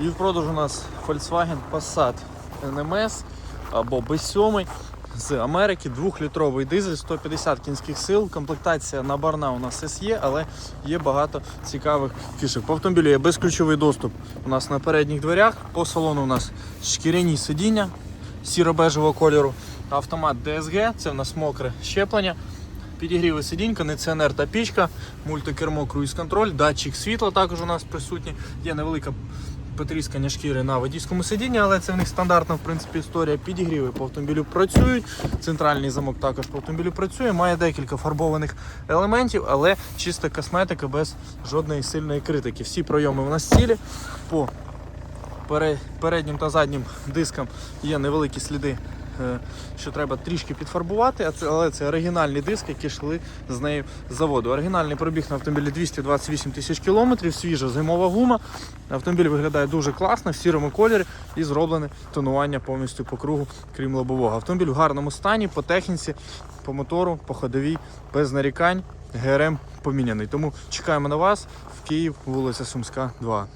І в продажу у нас Volkswagen Passat NMS або B7 з Америки, 2-літровий дизель, 150 кінських сил. Комплектація наборна у нас SE, але є багато цікавих фішок. По автомобілю є безключовий доступ у нас на передніх дверях. По салону у нас шкіряні сидіння сіро-бежевого кольору. Автомат DSG, це в нас мокре щеплення. Підігріви сидінь, кондиціонер та пічка, мультикермо, круїз-контроль, датчик світла також у нас присутній. Є невелика потріскання шкіри на водійському сидінні, але це в них стандартна в принципі історія. Підігріви по автомобілю працюють. Центральний замок також по автомобілю працює. Має декілька фарбованих елементів, але чиста косметика без жодної сильної критики. Всі пройоми у нас цілі. По переднім та заднім дискам є невеликі сліди, що треба трішки підфарбувати, але це оригінальні диски, які йшли з нею з заводу. Оригінальний пробіг на автомобілі 228 тисяч кілометрів, свіжа зимова гума. Автомобіль виглядає дуже класно, в сірому кольорі і зроблене тонування повністю по кругу, крім лобового. Автомобіль в гарному стані, по техніці, по мотору, по ходовій, без нарікань. ГРМ поміняний. Тому чекаємо на вас в Київ, вулиця Сумська, 2.